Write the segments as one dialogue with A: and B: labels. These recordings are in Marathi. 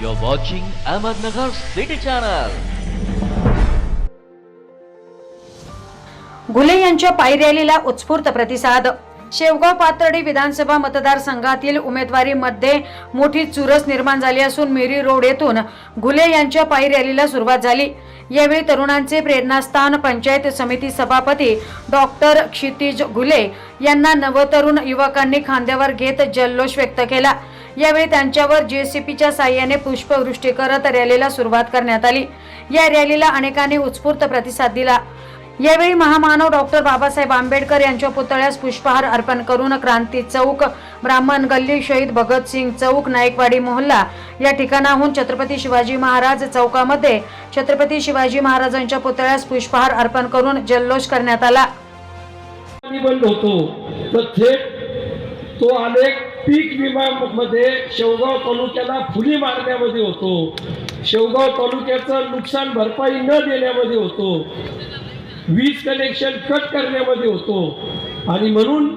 A: You're watching Ahmednagar City Channel.
B: Ghule यांच्या पायी रॅलीला उत्स्फूर्त प्रतिसाद. शेवगाव पाथर्डी विधानसभा मतदारसंघातील उमेदवारीमध्ये मोठी चुरस निर्माण झाली असून मिरी रोड येथून घुले यांच्या पायी रॅलीला सुरुवात झाली. यावेळी तरुणांचे प्रेरणास्थान पंचायत समिती सभापती डॉक्टर क्षितिज घुले यांना नवतरुण युवकांनी खांद्यावर घेत जल्लोष व्यक्त केला. यावेळी त्यांच्यावर जेसीपीच्या साह्याने पुष्पवृष्टी करत रॅलीला सुरुवात करण्यात आली. या रॅलीला अनेकांनी उत्स्फूर्त प्रतिसाद दिला. यावेळी महामानव डॉक्टर बाबासाहेब आंबेडकर यांच्या पुतळ्यास पुष्पहार अर्पण करून क्रांती चौक ब्राह्मण गल्ली शहीद भगतसिंग चौक नाईकवाडी मोहल्ला या ठिकाणाहून छत्रपती शिवाजी महाराज चौकामध्ये छत्रपती शिवाजी महाराजांच्या पुतळ्यास पुष्पहार अर्पण करून जल्लोष करण्यात आला.
C: बंद होतो. थेट तो आलेख पीक विम्यामध्ये शेवगाव तालुक्याला फुली मारण्यामध्ये होतो. शेवगाव तालुक्याचं नुकसान भरपाई न देण्यामध्ये होतो. वीज कनेक्शन कट करण्यामध्ये होतो. आणि म्हणून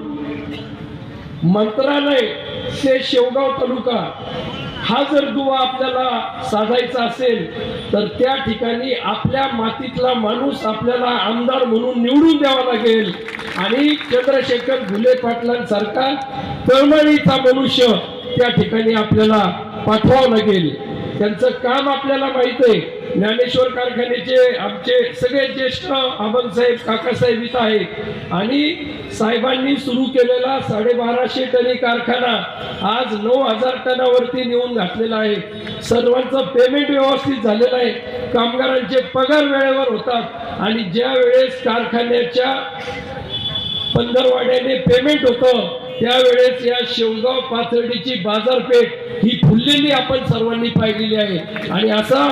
C: मंत्रालय ते शेवगाव तालुका हा जर दुवा आपल्याला साधायचा असेल तर त्या ठिकाणी आपल्या मातीतला माणूस आपल्याला आमदार म्हणून निवडून द्यावा लागेल. आणि चंद्रशेखर घुले पाटलांसारखा तळमळीचा मनुष्य त्या ठिकाणी आपल्याला पाठवावं लागेल. त्यांचं काम आपल्याला माहीत आहे. ज्ञानेश्वर कारखान्याचे आमचे सगळे ज्येष्ठ आबनसाहेब काकासाहेब इथं आहेत. आणि साहेबांनी सुरू केलेला साडेबाराशे टनी कारखाना आज नऊ हजार टनावरती नेऊन घातलेला आहे. सर्वांचं पेमेंट व्यवस्थित झालेलं आहे. कामगारांचे पगार वेळेवर होतात. आणि ज्या वेळेस कारखान्याच्या पंधरवाड्याने पेमेंट होतं. त्यावेळेस या शेवगाव पाथर्डीची बाजारपेठ ही फुललेली आपण सर्वांनी पाहिलेली आहे. आणि असा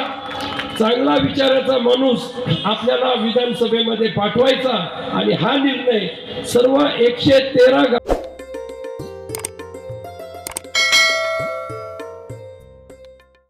C: चांगला विचाराचा माणूस आपल्याला विधानसभेमध्ये पाठवायचा. आणि हा निर्णय सर्व एकशे तेरा